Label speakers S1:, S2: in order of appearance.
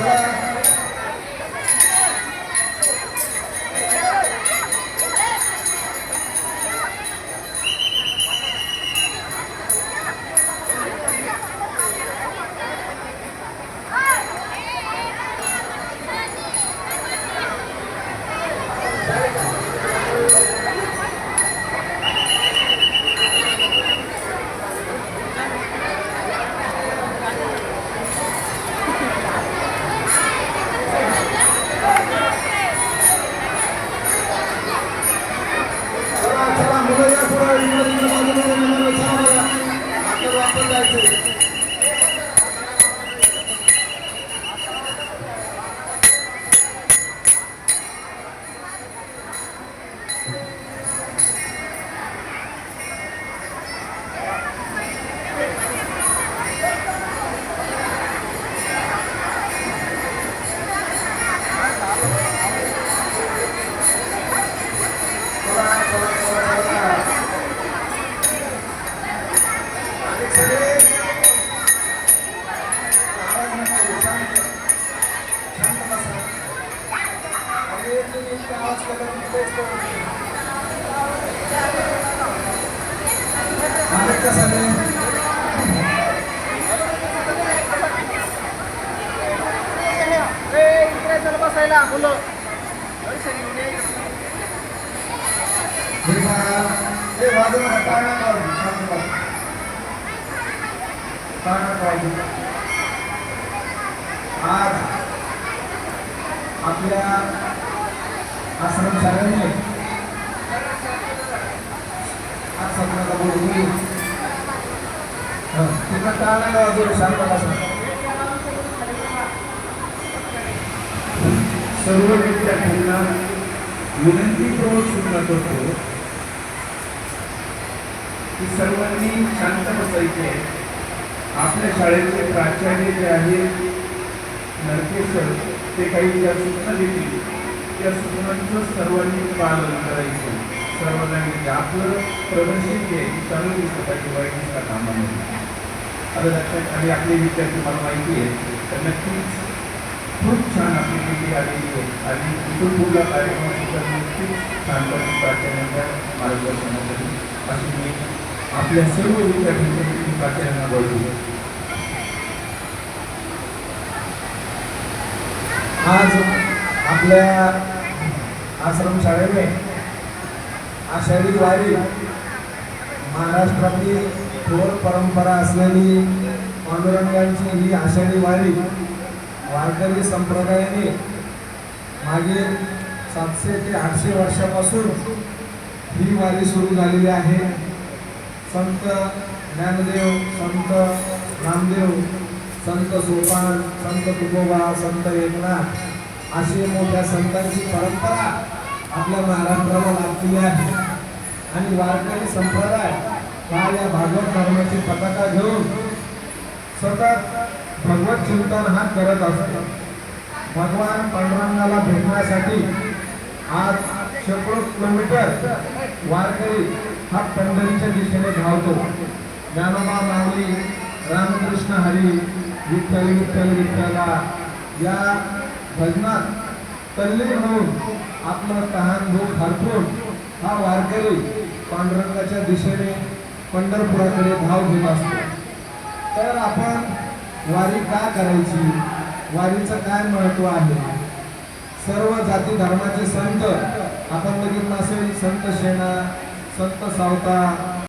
S1: Thank you. Thank you. आणि तुम्ही तेच
S2: बसायला मुलं
S1: बाजूला आज आपल्या आश्रमशाळेने आज सगळ्याला बोलवली हं, तिथं टाळ्या वाजू शांत
S3: सर्व विद्यार्थ्यांना विनंतीपूर्वक सूचना करतो की सर्वांनी शांत बसायचे आपल्या शाळेचे प्राचार्य जे आहेत नरकेश्वर ते काही ज्या सूचना देतील. त्या सूचनांचं सर्वांनी पालन करायचं. सर्वांना विनंती. आपलं प्रदर्शन जे चालू दिसत आहे वाईट दिसता कामा नये आता लक्षात आणि आपले विद्यार्थी मला माहिती आहे तर नक्कीच खूप छान आपली पिढी आलेली आहे. आणि इथून पुढला कार्यक्रम सुद्धा नक्कीच छान प्राचार्यांच्या मार्गदर्शनासाठी अशी मी आपल्या सर्व विद्यार्थ्यांच्या प्राचार्यांना बोलतो
S1: आज आपल्या आश्रमशाळेने आषाढी वारी महाराष्ट्रातील थोर परंपरा असलेली पांडुरंगांची ही आषाढी वारी वारकरी संप्रदायाने मागील सातशे ते आठशे वर्षापासून ही वारी सुरू झालेली आहे. संत ज्ञानदेव संत नामदेव संत सोपान संत तुकोबा संत एकनाथ अशी मोठ्या संतांची परंपरा आपल्या महाराष्ट्राला लाभलेली आहे. आणि वारकरी संप्रदाय काल या भागवत धर्माची पताका घेऊन सतत भगवत चिंतन हा करत असतो. भगवान पांडुरंगाला भेटण्यासाठी आज शेकडो किलोमीटर वारकरी हा पंढरीच्या दिशेने धावतो. ज्ञानोबा माऊली रामकृष्ण हरी विठ्ठल विठ्ठल विठ्ठला या भजनात तल्लीन होऊन आपलं तहान भूक हरपून हा वारकरी पांडुरंगाच्या दिशेने पंढरपुराकडे धाव घेत असतो. तर आपण वारी का करायची? वारीचं काय महत्त्व आहे? सर्व जाती धर्माचे संत आपण बघितलं असेल संत शेणा संत सावता